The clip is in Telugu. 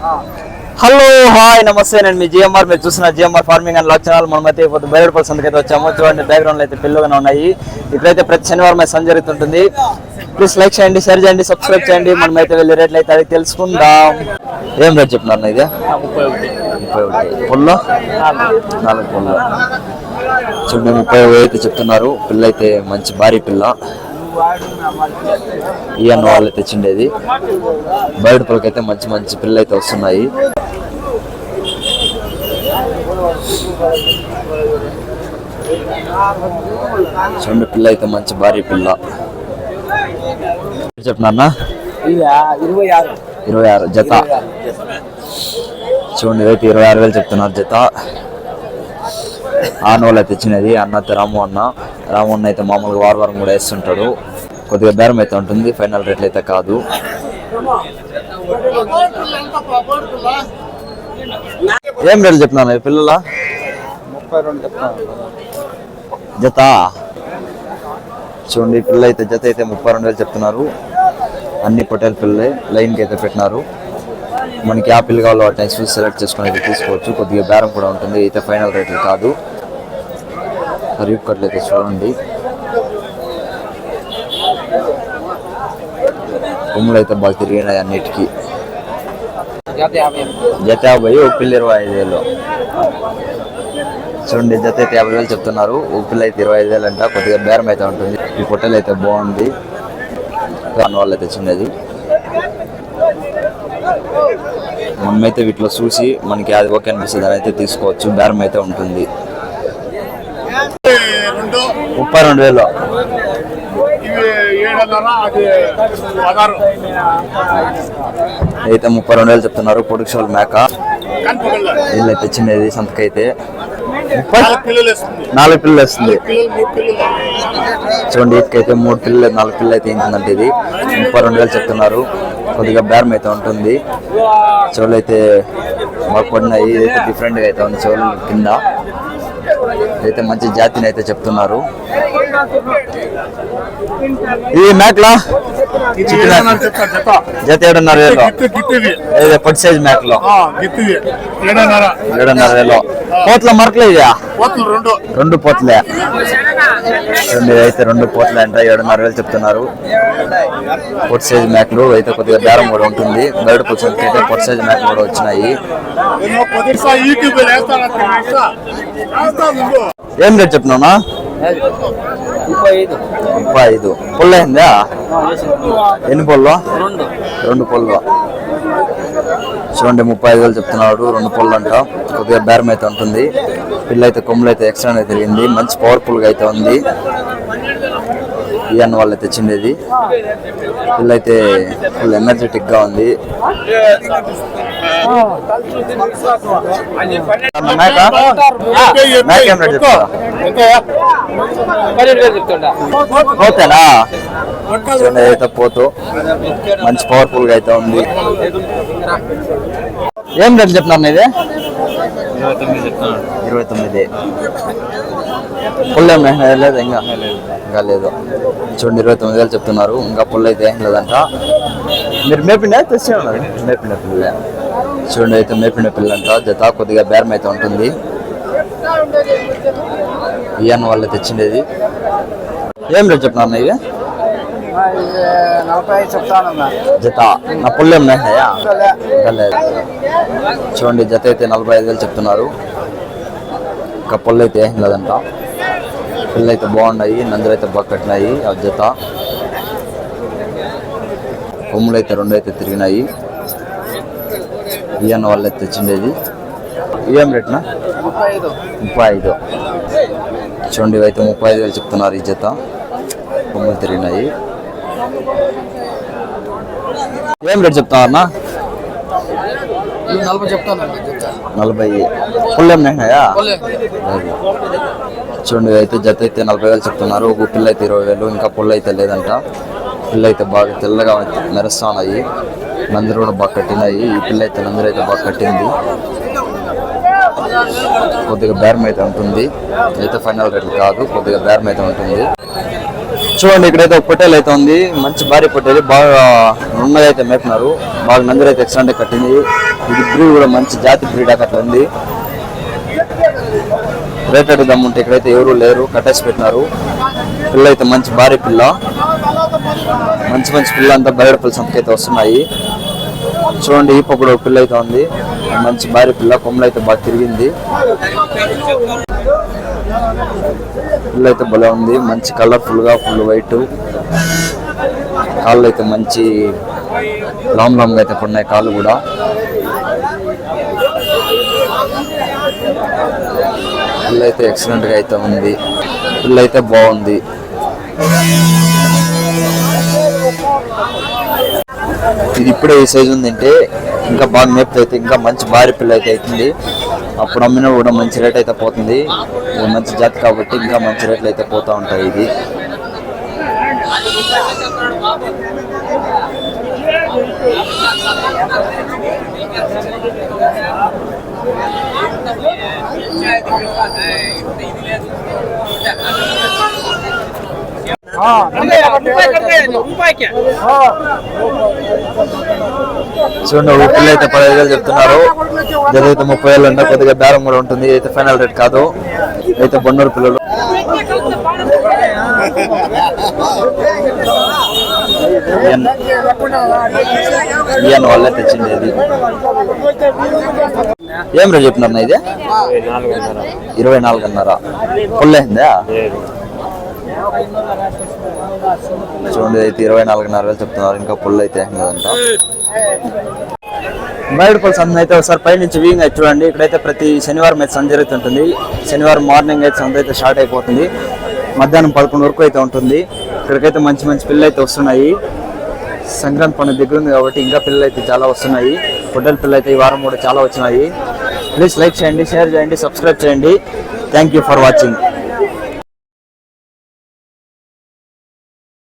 హలో హాయ్ నమస్తే నేను మీ జిఎంఆర్. మీరు చూసిన GMR farming and lock channel. మనమైతే ఇప్పుడు బయలుపల్లి అయితే వచ్చాము. చూడండి బ్యాక్గ్రౌండ్ అయితే పిల్లలుగానే ఉన్నాయి. ఇక్కడైతే ప్రతి శనివారం అయితే సంజ జరుగుతుంటుంది ప్లీజ్ లైక్ చేయండి షేర్ చేయండి సబ్స్క్రైబ్ చేయండి. మనమైతే వెళ్ళి రేట్లు అయితే అది తెలుసుకుందాం. ఏం రేట్ చెప్తున్నారు ఇది? ముప్పై ఒకటి. నాలుగు పుల్ల. చూడండి ముప్పై ఒకటి అయితే చెప్తున్నారు. పిల్ల అయితే మంచి భారీ పిల్ల. ఈ అన్న వాళ్ళు తెచ్చిండేది. బయట పిల్లకైతే మంచి మంచి పిల్లలు అయితే వస్తున్నాయి. చూడండి పిల్ల అయితే మంచి భారీ పిల్ల. చెప్పినా ఇరవై ఆరు ఇరవై ఆరు జత. చూడండి రేపు ఇరవై ఆరు వేలు చెప్తున్నారు జత. ఆన వాళ్ళు అయితే తెచ్చినది అన్న అయితే రాము అన్న. రాము అన్న అయితే మామూలుగా వారం వారం కూడా వేస్తుంటాడు. కొద్దిగా బేరం అయితే ఉంటుంది. ఫైనల్ రేట్లు అయితే కాదు. ఏం రేట్లు చెప్తున్నాను పిల్లల? జత? చూడండి పిల్ల అయితే జత అయితే ముప్పై రెండు వేలు చెప్తున్నారు. అన్ని పొటేల్ పిల్లలే లైన్కి అయితే పెట్టినారు. మనకి ఆ పిల్ల కావాలో వాటిని చూసి సెలెక్ట్ చేసుకుని అయితే తీసుకోవచ్చు. కొద్దిగా బేరం కూడా ఉంటుంది. అయితే ఫైనల్ రేట్లు కాదు. రీప్ కట్లు అయితే చూడండి. కొమ్ములు అయితే బాగా తిరిగినాయి అన్నిటికీ. జత యాభై ఒక పిల్ల ఇరవై ఐదు వేలు చూడండి జత అయితే యాభై వేలు చెప్తున్నారు. ఒక పిల్ల అయితే ఇరవై ఐదు వేలు అంట కొద్దిగా బేరం అయితే ఉంటుంది. ఈ పొట్టెలు అయితే బాగుంది. దాని వాళ్ళు అయితే చిన్నది. మనమైతే వీటిలో చూసి మనకి అది ఓకే అనిపిస్తుంది అని అయితే తీసుకోవచ్చు. బేరం అయితే ఉంటుంది. ముప్పై రెండు వేలు ఇవి ఏడున్నర అది పదహారు అయితే ముప్పై రెండు వేలు చెప్తున్నారు పొడుగు మేక. కనుపగల వీళ్ళు అయితే చిన్నది సంతకైతే. నాలుగు పిల్లలు వేస్తుంది. చూడండి ఇటుకైతే మూడు పిల్లలు నాలుగు పిల్లలు అయితే ఏంటంటే ఇది. ముప్పై రెండు వేలు చెప్తున్నారు. కొద్దిగా బేరం అయితే ఉంటుంది. చెవులు అయితే బాగా పడినాయి ఇదైతే డిఫరెంట్గా అయితే ఉంది చెవులు కింద. అయితే మంచి జాతిని అయితే చెప్తున్నారు. ఈ మేకలా? జత ఏడున్నర వేలు. పొట్టి సైజ్ మేకలో ఏడున్నర. వేలు. పోట్ల మరకలే పోతులు రెండు. రెండు పోట్లే. రెండు అయితే రెండు పోట్లే అంట ఏడున్నర వేలు చెప్తున్నారు. పొట్టి సైజ్ మేకలు అయితే కొద్దిగా బేరం కూడా ఉంటుంది. బయట కూర్చొని అయితే పొట్టి సైజ్ మేకలు కూడా వచ్చినాయి. ఏం రేట్ చెప్తున్నావునా ముప్పై ఐదు. ముప్పై పుల్ల అయిందా? ఎన్ని పొల్లు? రెండు రెండు పొల్లు. చూడండి ముప్పై ఐదు వేలు చెప్తున్నాడు. రెండు పొల్లు అంట. కొద్దిగా బేరం అయితే ఉంటుంది. పిల్ల అయితే కొమ్ములు అయితే ఎక్స్ట్రా అయితే తిరిగింది. మంచి పవర్ఫుల్గా అయితే ఉంది. ఈ అన్న వాళ్ళు తెచ్చిండేది. పిల్ల అయితే ఫుల్ ఎనర్జెటిక్గా ఉంది. పోతేనా అయితే పోతూ మంచి పవర్ఫుల్గా అయితే ఉంది. ఏం రేట్ చెప్తున్నారు ఇది ఇరవై తొమ్మిది చెప్తున్నాడు ఇరవై తొమ్మిది. పుల్ల లేదు ఇంకా. ఇంకా లేదు. చూడండి ఇరవై తొమ్మిది వేలు చెప్తున్నారు. ఇంకా పుల్ల అయితే ఏం లేదంట. మీరు మేపిండే తెచ్చే ఉన్నారు. మేపిండే పిల్ల. చూడండి అయితే మేపిండే పిల్ల అంట జత కొద్దిగా బేరం అయితే ఉంటుంది. ఈయన వాళ్ళు తెచ్చిండేది. ఏం రేట్ చెప్తున్నారు ఇది నలభై ఐదు చెప్తానన్నా జత నా పుల్ల లేదు చూడండి జత అయితే నలభై ఐదు వేలు చెప్తున్నారు. ఇంకా పుల్ల అయితే ఏం లేదంట. పిల్లలు అయితే బాగున్నాయి నందులు అయితే బాగా కట్టినాయి. ఆ జత కొమ్ములు అయితే రెండు అయితే తిరిగినాయి. ఈయన వాళ్ళు అయితే తెచ్చిండేది ఏం రేట్నా ముప్పై ఐదు. ముప్పై ఐదు. చూడండి అయితే ముప్పై ఐదు వేలు చెప్తున్నారు ఈ జత. కొమ్ములు తిరిగినాయి. ఏం రేట్ చెప్తావన్నా నలభై చెప్తాను నలభై. చూడండి అయితే జత అయితే నలభై వేలు చెప్తున్నారు. ఒక పిల్ల అయితే ఇరవై వేలు ఇంకా పుల్ల అయితే లేదంట. పిల్ల అయితే బాగా తెల్లగా మెరుస్తున్నాయి. నందరు కూడా బాగా కట్టినాయి. ఈ పిల్ల అయితే నందరు అయితే బాగా కట్టింది. కొద్దిగా బేరం అయితే ఉంటుంది. అయితే ఫైనల్ రేట్లు కాదు కొద్దిగా బేరం అయితే ఉంటుంది. చూడండి ఇక్కడైతే ఒక పొట్టేలు అయితే ఉంది. మంచి భారీ పొట్టేలు బాగా ఉన్నది అయితే మేపుతున్నారు. బాగా నందిరి అయితే ఎక్సలెంట్ కట్టింది. ఇది బ్రీడ్ కూడా మంచి జాతి బ్రీడ్ అట్లా ఉంది. రేట్ అడుగుదామంటే ఇక్కడైతే ఎవరు లేరు. కట్టేసి పెట్టినారు. పిల్ల అయితే మంచి భారీ పిల్ల. మంచి మంచి పిల్ల అంతా బయటపల్లి సంతకైతే వస్తున్నాయి. చూడండి ఈ కూడా పిల్ల అయితే ఉంది. మంచి భారీ పిల్ల. కొమ్మలు అయితే బాగా తిరిగింది. పిల్ల అయితే భలే ఉంది. మంచి కలర్ఫుల్గా ఫుల్ వైట్ కాళ్ళు అయితే మంచి లాంగ్ లాంగ్ అయితే పడినాయి కాళ్ళు కూడా. పిల్ల అయితే ఎక్సలెంట్గా అయితే ఉంది. పిల్ల అయితే బాగుంది. ఇది ఇప్పుడే ఈ సైజు ఉందంటే ఇంకా బాగా మేపుతో అయితే ఇంకా మంచి భారీ పిల్ల అయితే అవుతుంది. అప్పుడు అమ్మినా కూడా మంచి రేట్ అయితే పోతుంది. మంచి జాతి కాబట్టి ఇంకా మంచి రేట్లు అయితే పోతా ఉంటాయి ఇది చూడండి ఒక పిల్ల అయితే పదహైదు వేలు చెప్తున్నారు. అయితే ముప్పై వేలు అంటే కొద్దిగా బేరం కూడా ఉంటుంది. అయితే ఫైనల్ రేట్ కాదు. అయితే బొన్నూరు పిల్లలు. ఈయన వాళ్ళే తెచ్చింది ఇది ఏం రేట్ చెప్పినారు ఇది? ఇరవై నాలుగున్నర. పుల్లైందా చూడండి అయితే ఇరవై నాలుగున్నర వేలు చెప్తున్నారు. ఇంకా పుల్ల అయితే బయట కదంట బయటపల్లి అయితే ఒకసారి పై నుంచి వీయింగ్ అయితే చూడండి. ఇక్కడైతే ప్రతి శనివారం అయితే సంత జరుగుతుంటుంది. శనివారం మార్నింగ్ అయితే సంత అయితే స్టార్ట్ అయిపోతుంది. మధ్యాహ్నం పదకొండు వరకు అయితే ఉంటుంది. ఇక్కడికైతే మంచి మంచి పిల్లలు అయితే వస్తున్నాయి. సంక్రాంతి పండుగ దగ్గర ఉంది కాబట్టి ఇంకా పిల్లలు అయితే చాలా వస్తున్నాయి. పొట్టెల పిల్లలు అయితే ఈ వారం కూడా చాలా వచ్చినాయి. ప్లీజ్ లైక్ చేయండి షేర్ చేయండి సబ్స్క్రైబ్ చేయండి. Thank you for watching